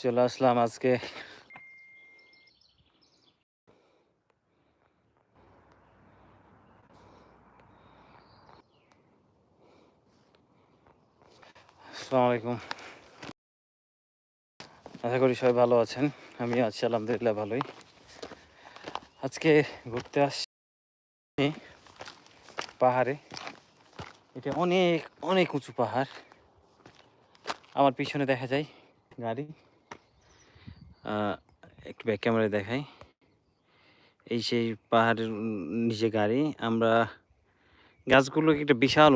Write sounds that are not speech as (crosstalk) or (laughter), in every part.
চলে আসলাম আজকে। আসসালামু আলাইকুম। আশা করি সবাই ভালো আছেন। আমি আছি, আলহামদুলিল্লাহ ভালোই। আজকে ঘুরতে আসছি পাহাড়ে। এটা অনেক অনেক উঁচু পাহাড়। আমার পিছনে দেখা যায় গাড়ি। একটু ব্যাক ক্যামেরায় দেখাই। এই সেই পাহাড়ের নিচে গাড়ি, আমরা গাছগুলো একটা বিশাল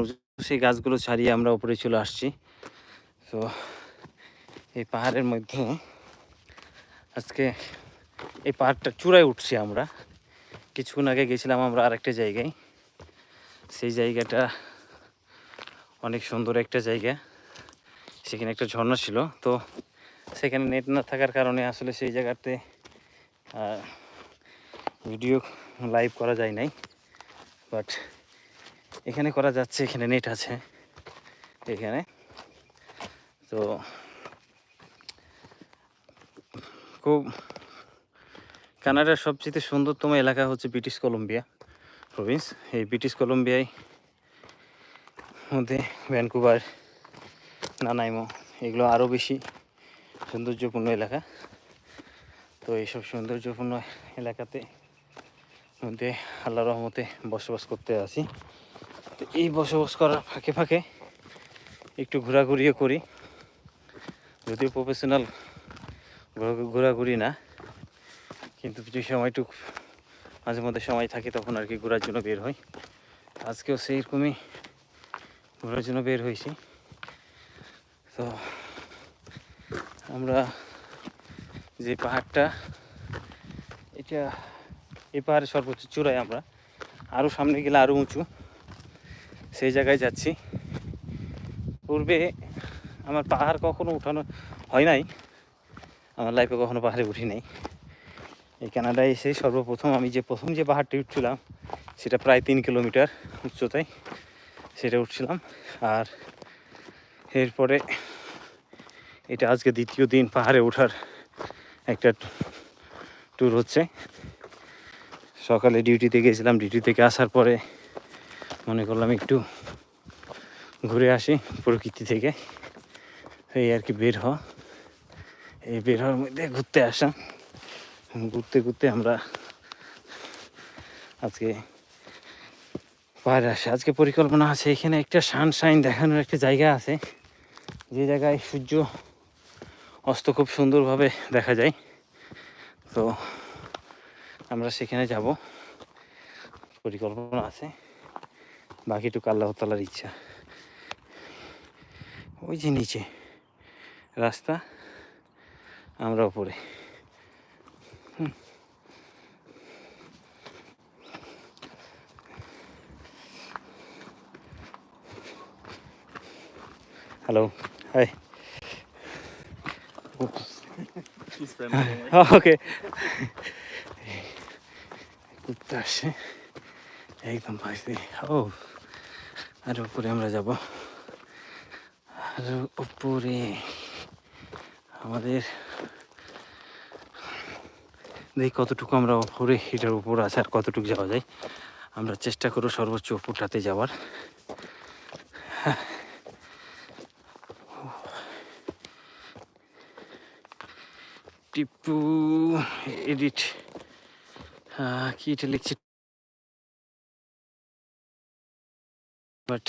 সেই গাছগুলো ছাড়িয়ে আমরা উপরে চলে আসছি। তো এই পাহাড়ের মধ্যে আজকে এই পাহাড়টা চূড়ায় উঠছি আমরা। কিছুক্ষণ আগে গেছিলাম আমরা আরেকটা জায়গায়। সেই জায়গাটা অনেক সুন্দর একটা জায়গা। সেখানে একটা ঝর্ণা ছিল। তো সেখানে নেট না থাকার কারণে আসলে সেই জায়গাতে ভিডিও লাইভ করা যায় নাই। বাট এখানে করা যাচ্ছে, এখানে নেট আছে, এখানে। তো খুব কানাডার সবচেয়ে সুন্দরতম এলাকা হচ্ছে ব্রিটিশ কলম্বিয়া প্রভিন্স এই ব্রিটিশ কলম্বিয়ায় মধ্যে ভ্যানকুভার নানাইমো এগুলো আরও বেশি সৌন্দর্যপূর্ণ এলাকা। তো এইসব সৌন্দর্যপূর্ণ এলাকাতে মধ্যে আল্লাহ রহমতে বসবাস করতে আসি। তো এই বসবাস করার ফাঁকে ফাঁকে একটু ঘোরাঘুরিও করি। যদিও প্রফেশনাল ঘোরাঘুরি না, কিন্তু যে সময়টুক মাঝে মধ্যে সময় থাকে তখন আর কি ঘোরার জন্য বের হই। আজকেও সেইরকমই ঘোরার জন্য বের হয়েছি। তো আমরা যে পাহাড়টা, এটা এই পাহাড়ের সর্বোচ্চ চূড়ায় আমরা। আরও সামনে গেলে আরও উঁচু। সেই জায়গায় যাচ্ছি। পূর্বে আমার পাহাড় কখনো উঠানো হয় নাই। আমার লাইফে কখনো পাহাড়ে উঠি নাই। এই কানাডায় এসে সর্বপ্রথম আমি যে প্রথম যে পাহাড়টি উঠছিলাম, সেটা প্রায় তিন কিলোমিটার উচ্চতায় সেটা উঠছিলাম। আর এরপরে এটা আজকে দ্বিতীয় দিন পাহাড়ে ওঠার একটা ট্যুর হচ্ছে। সকালে ডিউটিতে গেছিলাম, ডিউটি থেকে আসার পরে মনে করলাম একটু ঘুরে আসি প্রকৃতি থেকে। এই আর কি বের হওয়া। এই বের হওয়ার মধ্যে ঘুরতে আসা। ঘুরতে ঘুরতে আমরা আজকে পাহাড়ে আসে। আজকে পরিকল্পনা আছে, এখানে একটা সানশাইন দেখানোর একটা জায়গা আছে। যে জায়গায় সূর্য অস্ত খুব সুন্দরভাবে দেখা যায়। তো আমরা সেখানে যাব। পরিকল্পনা আছে। বাকিটুকু আল্লাহ তালার ইচ্ছা। ওই যে নিচে রাস্তা, আমরা ওপরে হ্যালো, হাই। ওকে ঘুরতে আসে একদম পাশ দিয়ে ও আর উপরে আমরা যাব আর উপরে আমাদের দেখি কতটুকু আমরা উপরে এটার উপর আছে আর কতটুকু যাওয়া যায় আমরা চেষ্টা করব সর্বোচ্চ উপরটাতে যাওয়ার টিপু এডিট কি এটা লিখছে? বাট,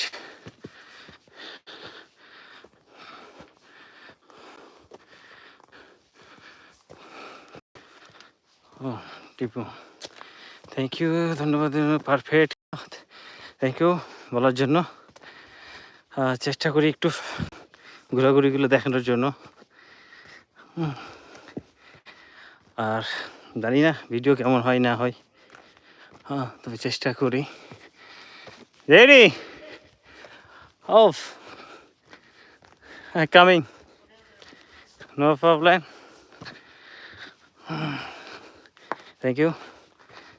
ও, টিপু। থ্যাংক ইউ ধন্যবাদ পারফেক্ট থ্যাংক ইউ বলার জন্য। চেষ্টা করি একটু ঘোরাঘুরিগুলো দেখানোর জন্য। হুম। আর জানি না ভিডিও কেমন হয়, না হয়। হ্যাঁ তবে চেষ্টা করি। Ready of coming no problem thank you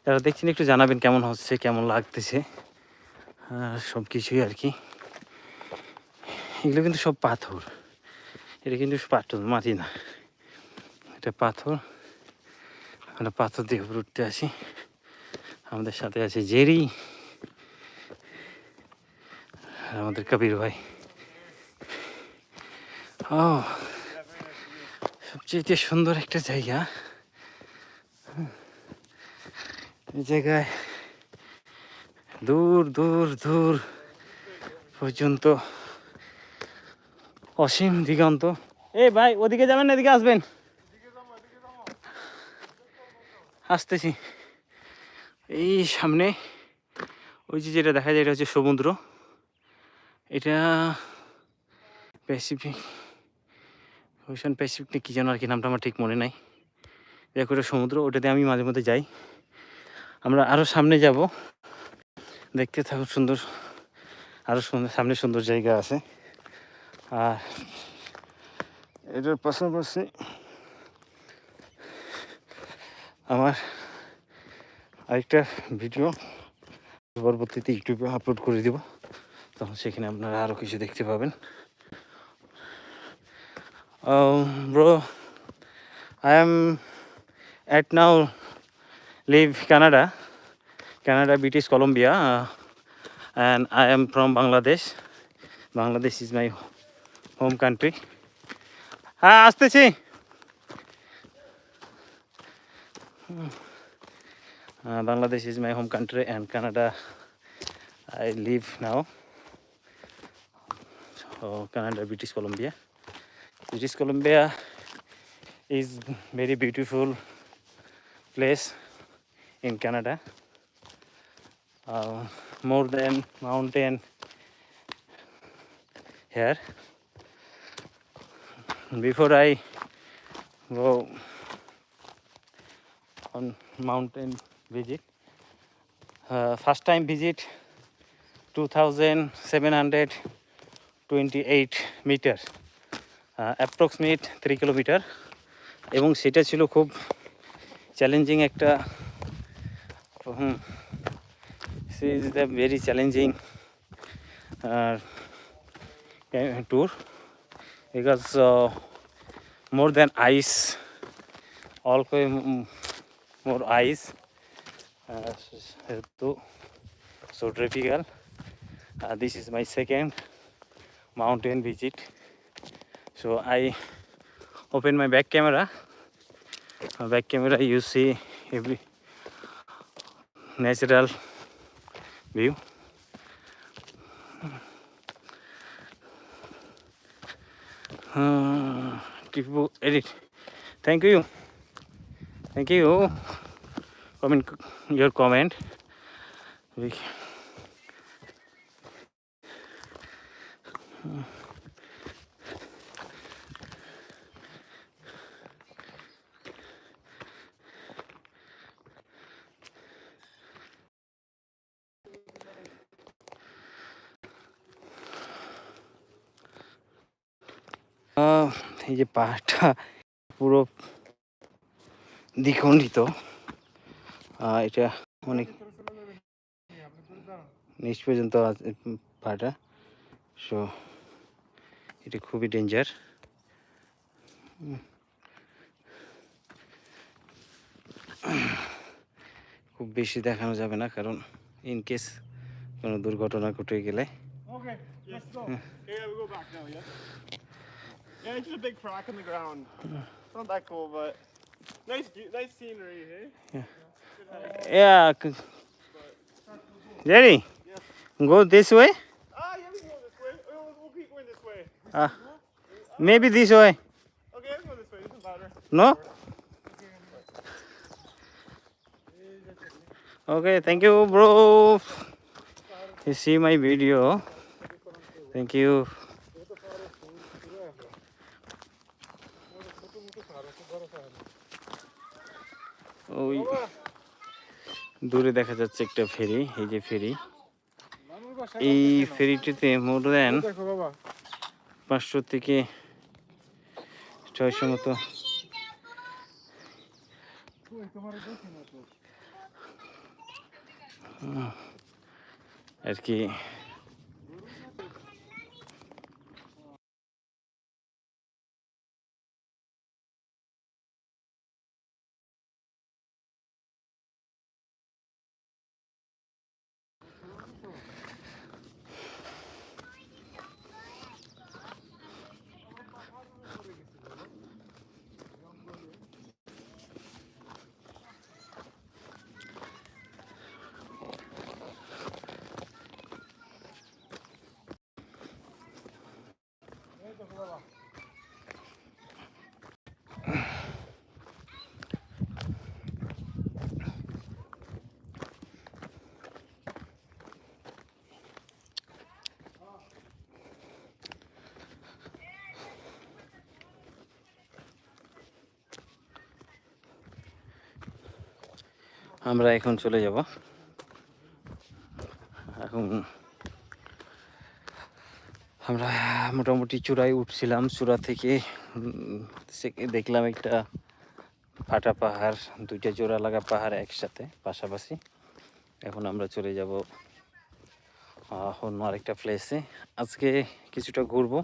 যারা দেখছেন, একটু জানাবেন কেমন হচ্ছে, কেমন লাগতেছে। সব কিছুই আর কি। এগুলো কিন্তু সব পাথর। এটা কিন্তু পাথর, মাটি না। এটা পাথর। আমরা পাথর দিয়ে উঠতে আসি। আমাদের সাথে আছে জেরি আমাদের কবির ভাই। ও সবচেয়ে সুন্দর একটা জায়গা। এই জায়গায় দূর দূর দূর পর্যন্ত অসীম দিগন্ত। এ ভাই, ওদিকে যাবেন এদিকে আসবেন? আসতেছি। এই সামনে ওই যে যেটা দেখা যায় এটা হচ্ছে সমুদ্র। এটা প্যাসিফিক ওশান প্যাসিফিক কী যেন আর কি নামটা আমার ঠিক মনে নাই। দেখো এটা সমুদ্র ওটাতে আমি মাঝে মধ্যে যাই। আমরা আরও সামনে যাব। দেখতে থাকুন, সুন্দর আরও সুন্দর, সামনে সুন্দর জায়গা আছে। আর এটার পাশাপাশি আমার আরেকটা ভিডিও, পরবর্তীতে ইউটিউবে আপলোড করে দিব। তখন সেখানে আপনারা আরও কিছু দেখতে পাবেন। Bro I am at now live Canada Canada British Columbia and I am from Bangladesh Bangladesh is my home country হ্যাঁ আসতেছি। Bangladesh is my home country and Canada I live now. So Canada, British Columbia. British Columbia is very beautiful place in Canada. Uh, more than mountain here. Before I go on mountain visit, uh, first time visit 2728 meter, uh, approximate 3 kilometer এবং সেটা ছিল খুব challenging একটা হুম she is the very challenging tour because more than ice all more ice. Uh, so, so tropical. Uh, this is my second mountain visit. So i open my back camera. My back camera you see every natural view. Uh, edit. Thank you. thank you comment your comment we আহ, এই যে পাহাড়টা পুরো দ্বিখণ্ডিত এটা অনেক নিচ পর্যন্ত পাহাড়টা সো এটা খুবই ডেঞ্জার খুব বেশি দেখানো যাবে না কারণ ইন কেস কোনো দুর্ঘটনা ঘটে গেলে? Yeah, it's just a big crack in the ground. It's not that cool, but nice, nice scenery, hey? Yeah. c- Jerry, go this way. Ah, yeah, we can go this way. Oh, we'll, keep going this way. Uh, maybe this way. Okay, let's go this way. This is better. No? Okay, thank you, bro. You see my video. Thank you. ওই দূরে দেখা যাচ্ছে একটা ফেরি, এই যে ফেরি। এই ফেরিটিতে মোর দেন পাঁচশো থেকে ছয়শো মতো। আর কি আমরা এখন চলে যাব। এখন আমরা মোটামুটি চূড়ায় উঠছিলাম। চূড়া থেকে দেখলাম একটা ফাটা পাহাড়, দুইটা জোড়া লাগা পাহাড় একসাথে, পাশাপাশি। এখন আমরা চলে যাব অন্য আরেকটা প্লেসে আজকে কিছুটা ঘুরবো।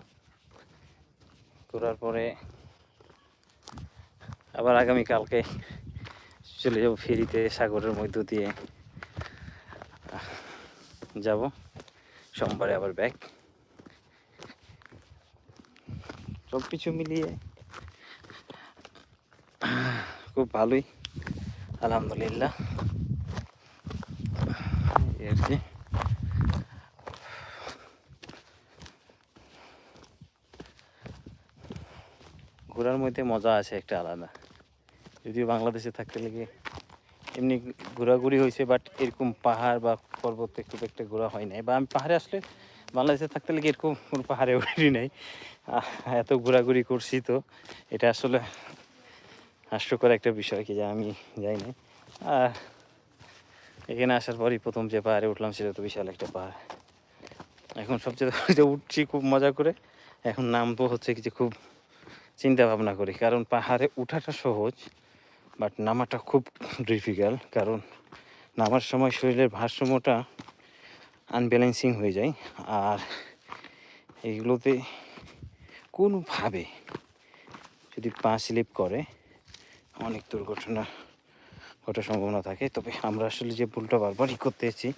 ঘোরার পরে আবার আগামীকালকে চলে যাব ফেরিতে সাগরের মধ্য দিয়ে। যাব। সোমবারে আবার ব্যাক সব কিছু মিলিয়ে খুব ভালোই। আলহামদুলিল্লাহ। ঘোরার মধ্যে মজা আছে একটা আলাদা। যদিও বাংলাদেশে থাকতে লেগে এমনি ঘোরাঘুরি হয়েছে বাট এরকম পাহাড় বা পর্বতে খুব একটা ঘোরা হয় নাই। বা আমি পাহাড়ে আসলে বাংলাদেশে থাকতে লেগে এরকম কোনো পাহাড়ে উঠি নাই। এত ঘোরাঘুরি করছি তো, এটা আসলে হাস্যকর একটা বিষয় কি যে আমি যাই নাই। আর এখানে আসার পরই প্রথম যে পাহাড়ে উঠলাম সেটা তো বিশাল একটা পাহাড়। এখন সবচেয়ে (laughs) উঠছি খুব মজা করে, এখন নামবো হচ্ছে কি যে খুব চিন্তা ভাবনা করি। কারণ পাহাড়ে উঠাটা সহজ বাট নামাটা খুব ডিফিকাল্ট, কারণ নামার সময় শরীরের ভারসাম্যটা আনব্যালেন্সিং হয়ে যায় আর এইগুলোতে কোনোভাবে যদি পা স্লিপ করে, অনেক দুর্ঘটনা ঘটার সম্ভাবনা থাকে তবে আমরা আসলে যে ভুলটা বারবারই করতে এসেছি,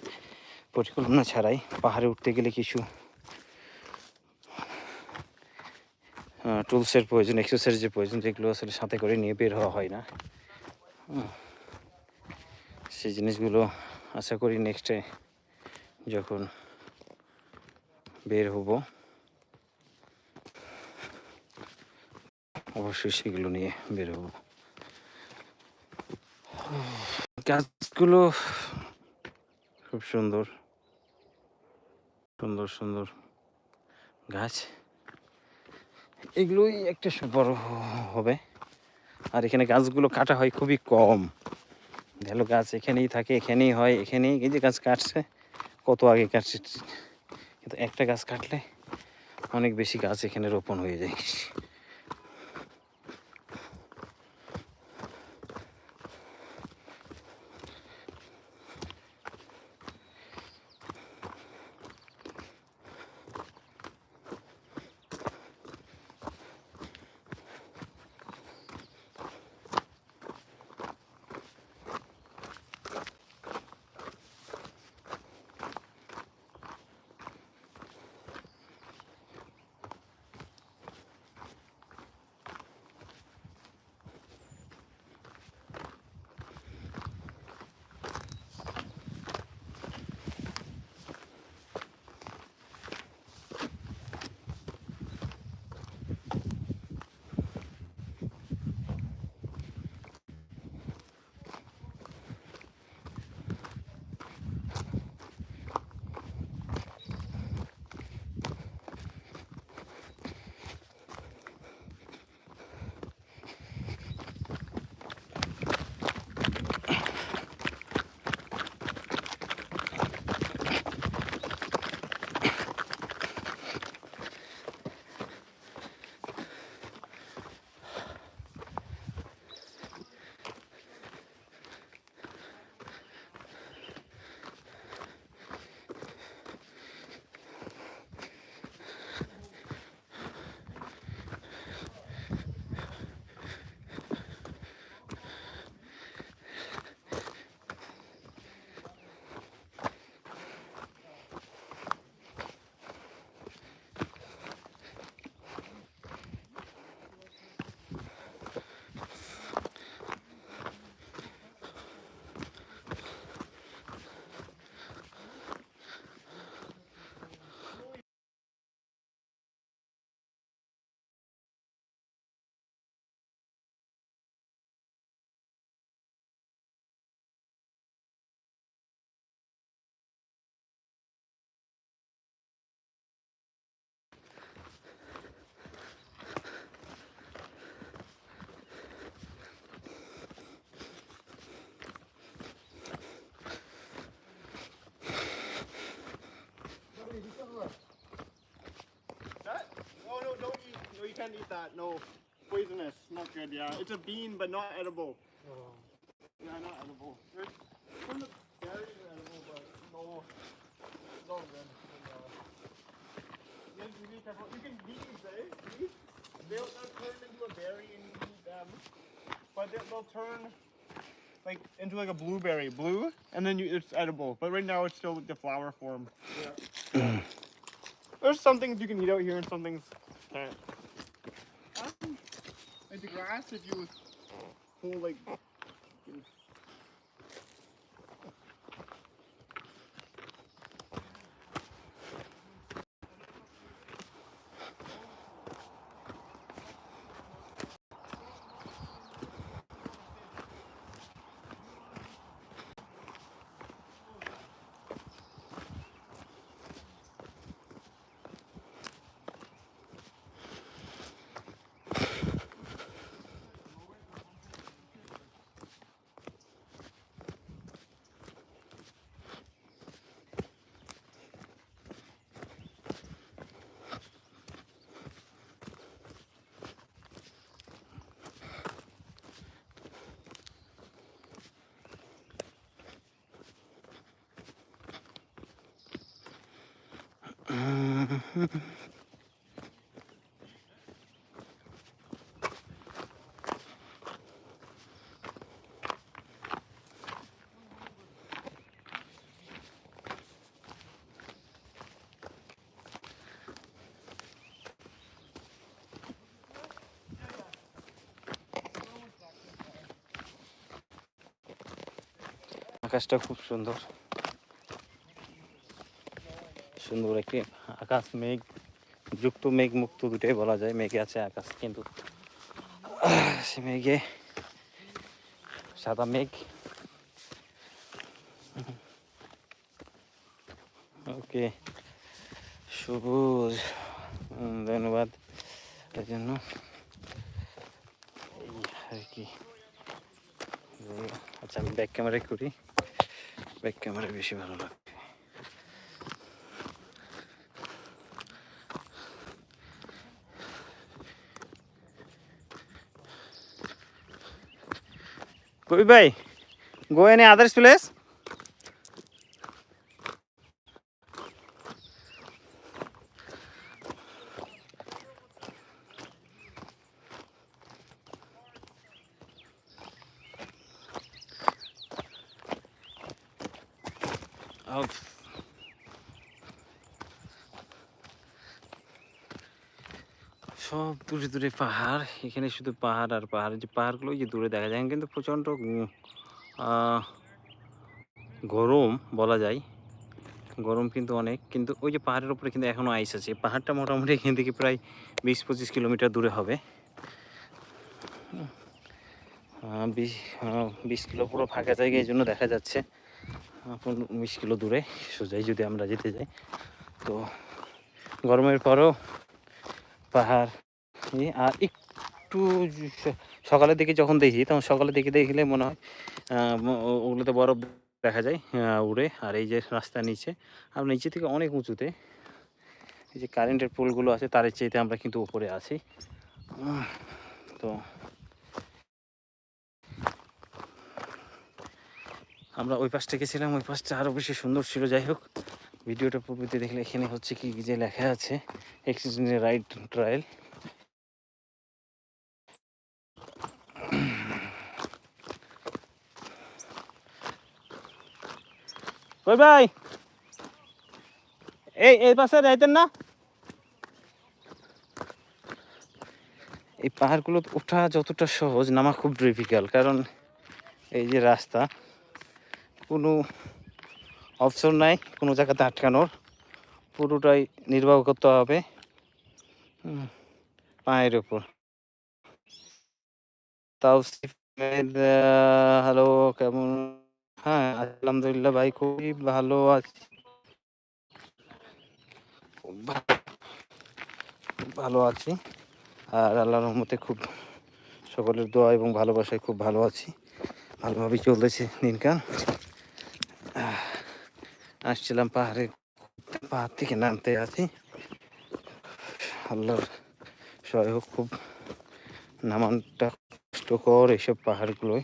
পরিকল্পনা ছাড়াই পাহাড়ে উঠতে গেলে কিছু টুলসের প্রয়োজন এক্সারসাইজের প্রয়োজন, যেগুলো আসলে সাথে করে নিয়ে বের হওয়া হয় না। সেই জিনিসগুলো আশা করি নেক্সটে যখন বের হব, অবশ্যই সেগুলো নিয়ে বের হব। গাছগুলো খুব সুন্দর সুন্দর সুন্দর গাছ। এগুলোই একটা বড় হবে। আর এখানে গাছগুলো কাটা হয় খুবই কম। ভালো গাছ এখানেই থাকে, এখানেই হয়, এখানেই। এই যে গাছ কাটছে, কত আগে কাটছে, কিন্তু একটা গাছ কাটলে অনেক বেশি গাছ এখানে রোপণ হয়ে যায়। Eat that. No, poisonous. Not good. Yeah, it's a bean, but not edible. Yeah, not edible. There's some the berries are edible, but no, no good. You have to be careful. You can eat these, eh? These, they'll, they'll turn into a berry and you eat them, but they'll, they'll turn like into like a blueberry, blue, and then you, it's edible. But right now it's still the flower form. Yeah. There's some things you can eat out here and some things can't. Like the grass, if you pull, like. আকাশটা খুব সুন্দর। সুন্দর একটি আকাশ মেঘ, যুক্ত মেঘ মুক্ত দুটোই বলা যায়, মেঘে আছে আকাশ, কিন্তু সে মেঘে সাদা মেঘ। ওকে, সবুজ ধন্যবাদ তার জন্য। এই আর কি। আচ্ছা আমি ব্যাক ক্যামেরায় করি। ব্যাক ক্যামেরায় বেশি ভালো লাগে। कोई भाई गो एनी अदर्स प्लेस দূরে পাহাড়, এখানে শুধু পাহাড় আর পাহাড়, যে পাহাড়গুলো যে দূরে দেখা যায় কিন্তু প্রচণ্ড গরম বলা যায়। গরম কিন্তু অনেক, কিন্তু ওই যে পাহাড়ের উপরে কিন্তু এখনও আইস আছে। পাহাড়টা মোটামুটি এখান থেকে প্রায় বিশ পঁচিশ কিলোমিটার দূরে হবে। বিশ বিশ কিলো পুরো ফাঁকা জায়গা, এই জন্য দেখা যাচ্ছে। বিশ কিলো দূরে, সোজাই যদি আমরা যেতে যাই। তো গরমের পরও পাহাড় আর একটু সকালের দিকে যখন দেখি, তখন সকালের দিকে দেখলে মনে হয় ওগুলোতে বরফ দেখা যায় উড়ে। আর এই যে রাস্তার নিচে, আর নিচে থেকে অনেক উঁচুতে, এই যে কারেন্টের পোলগুলো আছে তারের চাইতে আমরা কিন্তু উপরে আছি। তো আমরা ওই পাশটা গেছিলাম, ওই পাশটা আরও বেশি সুন্দর ছিল। যাই হোক, ভিডিওটা পূর্বতে দেখলে এখানে হচ্ছে কি যে লেখা আছে এক্সিডেন্টের রাইড ট্রায়াল কই ভাই? এই এই পাশে যাইতেন না? এই পাহাড়গুলো ওঠা যতটা সহজ, নামা খুব ডিফিকাল্ট কারণ এই যে রাস্তা, কোনো অপশন নাই, কোনো জায়গাতে আটকানোর, পুরোটাই নির্বাহ করতে হবে পায়ের উপর। তাও হ্যালো, কেমন হ্যাঁ আলহামদুলিল্লাহ ভাই খুবই ভালো আছি। ভালো আছি। আর আল্লাহর রহমতে খুব সকলের দোয়া এবং ভালোবাসায় খুব ভালো আছি। ভালোভাবেই চলতেছে দিনকাল। আসছিলাম পাহাড়ে, পাহাড় থেকে নামতে আছি। আল্লাহর হোক, খুব নামানটা কষ্টকর এইসব পাহাড়গুলোয়।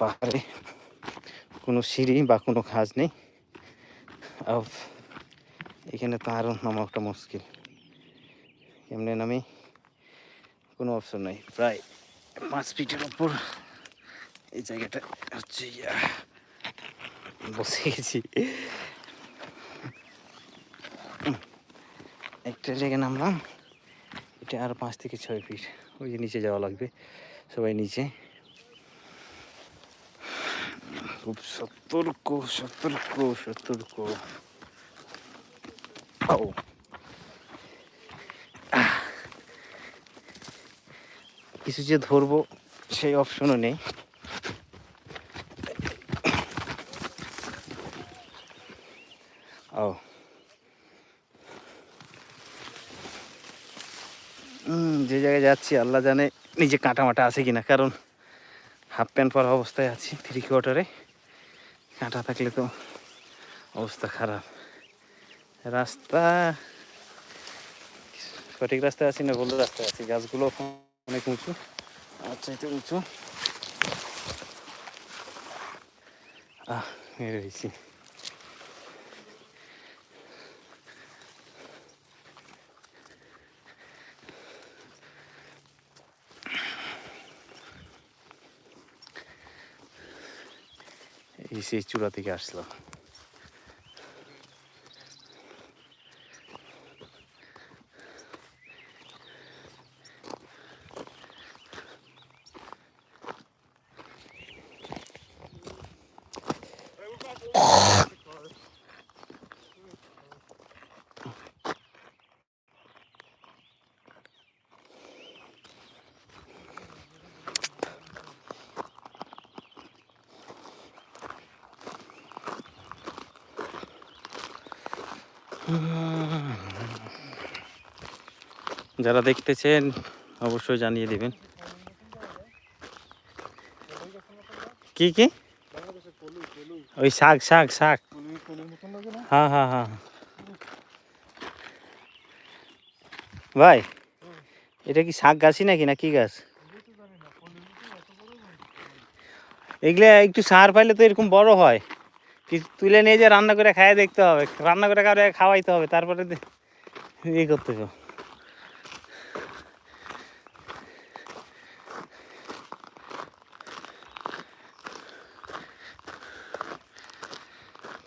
পাহাড়ে কোনো সিঁড়ি বা কোনো খাজ নেই। এখানে তো আরও নামা একটা মুশকিল। এমনি নামি কোনো অপশন নাই। প্রায় পাঁচ ফিটের ওপর এই জায়গাটা হচ্ছে বসে গেছি। একটা জায়গায় নামলাম, এটা আর পাঁচ থেকে ছয় ফিট ওই যে নিচে যাওয়া লাগবে। সবাই নিচে। খুব সতর্ক সতর্ক সতর্ক ও কিছু যে ধরবো, সেই অপশনও নেই। ও। যে জায়গায় যাচ্ছি, আল্লাহ জানে নিজে কাঁটা মাটা আছে কিনা, কারণ হাফ প্যান্ট পরা অবস্থায় আছি থ্রি কোয়ার্টারে কাঁটা থাকলে তো অবস্থা খারাপ। রাস্তা, সঠিক রাস্তায় আছি না ভুল রাস্তায় আছি? গাছগুলো অনেক উঁচু। আচ্ছা এটা উঁচু। আহ মেরে সেই চূড়া থেকে আসলাম যারা দেখতেছেন, অবশ্যই জানিয়ে দিবেন। কি কি? ওই শাক শাক শাক। হ্যাঁ হ্যাঁ হ্যাঁ ভাই, এটা কি শাক গাছই নাকি, না কি গাছ? এগুলা একটু সার পাইলে তো এরকম বড় হয়। কিছু তুলে নিয়ে যে রান্না করে খাইয়ে দেখতে হবে। রান্না করে খাওয়াইতে হবে, তারপরে ইয়ে করতে হবে।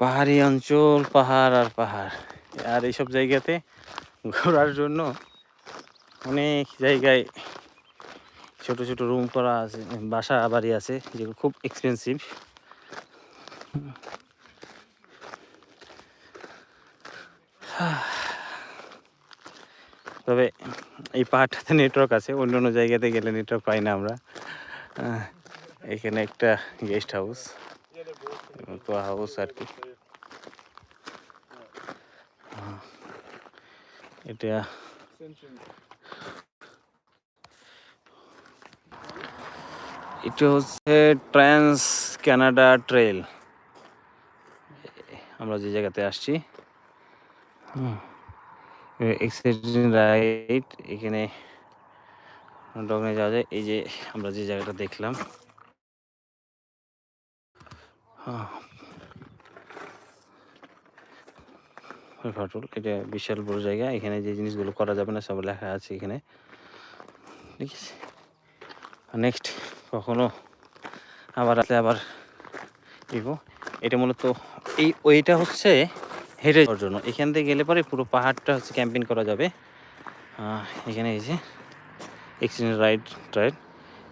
পাহাড়ি অঞ্চল, পাহাড় আর পাহাড়। আর এইসব জায়গাতে ঘোরার জন্য অনেক জায়গায় ছোট ছোট রুম করা আছে, বাসা বাড়ি আছে, যেগুলো খুব এক্সপেন্সিভ তবে এই পাহাড়টাতে নেটওয়ার্ক আছে অন্য অন্য জায়গাতে গেলে নেটওয়ার্ক পাই না আমরা। এখানে একটা গেস্ট হাউস হাউস আর কি। এটা এটা হচ্ছে ট্রান্স কানাডা ট্রেল আমরা যে জায়গাতে আসছি রাইট, এখানে ডগনে যাওয়া যায় এই যে আমরা যে জায়গাটা দেখলাম হ্যাঁ। ফাটল এটা বিশাল বড় জায়গা, এখানে যে জিনিসগুলো করা যাবে না, সব লেখা আছে এখানে। ঠিক আছে নেক্সট কখনো আবার আসলে আবার দিব। এটা মূলত এই ওইটা হচ্ছে হেঁটে যাওয়ার জন্য। এখান থেকে গেলে পরে পুরো পাহাড়টা হচ্ছে ক্যাম্পিং করা যাবে। এখানে যে এক্সিডেন্ট রাইড রাইড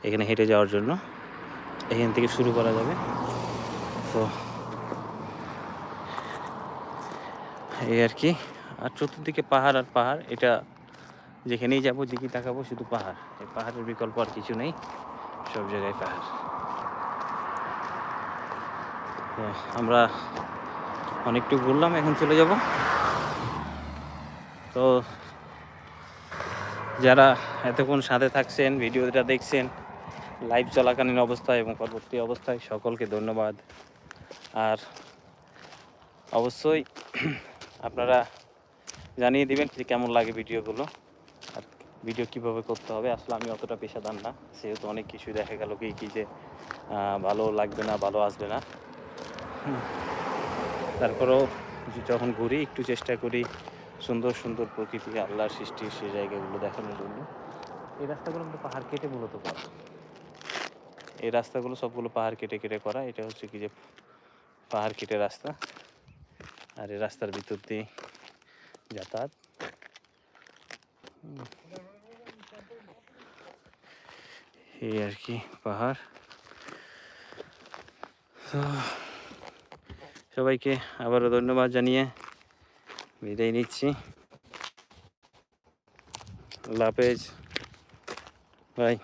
এখানে হেঁটে যাওয়ার জন্য। এখান থেকে শুরু করা যাবে। তো এই আর কি। আর চতুর্দিকে পাহাড় আর পাহাড়, এটা যেখানেই যাব দিকে তাকাবো, শুধু পাহাড়। এই পাহাড়ের বিকল্প আর কিছু নেই, সব জায়গায় পাহাড়। আমরা অনেকটু ঘুরলাম, এখন চলে যাব। তো যারা এতক্ষণ সাথে থাকছেন, ভিডিওটা দেখছেন, লাইভ চলাকালীন অবস্থায় এবং পরবর্তী অবস্থায়, সকলকে ধন্যবাদ। আর অবশ্যই আপনারা জানিয়ে দিবেন যে কেমন লাগে ভিডিওগুলো আর ভিডিও কীভাবে করতে হবে। আসলে আমি অতটা পেশাদার না সেহেতু অনেক কিছুই দেখা গেল কি কি যে ভালো লাগবে না ভালো আসবে না। তারপরেও যখন ঘুরি একটু চেষ্টা করি সুন্দর সুন্দর প্রকৃতি আল্লাহর সৃষ্টি সেই জায়গাগুলো দেখানোর জন্য। এই রাস্তাগুলো কিন্তু পাহাড় কেটে মূলত করা। এই রাস্তাগুলো সবগুলো পাহাড় কেটে কেটে করা। এটা হচ্ছে কি যে পাহাড় কেটে রাস্তা। আর এই রাস্তার ভিতর দিয়ে যাতায়াত। এই আর কি, পাহাড়। সবাইকে আবারও ধন্যবাদ জানিয়ে বিদায় নিচ্ছি। আল্লাহ হাফেজ। বাই।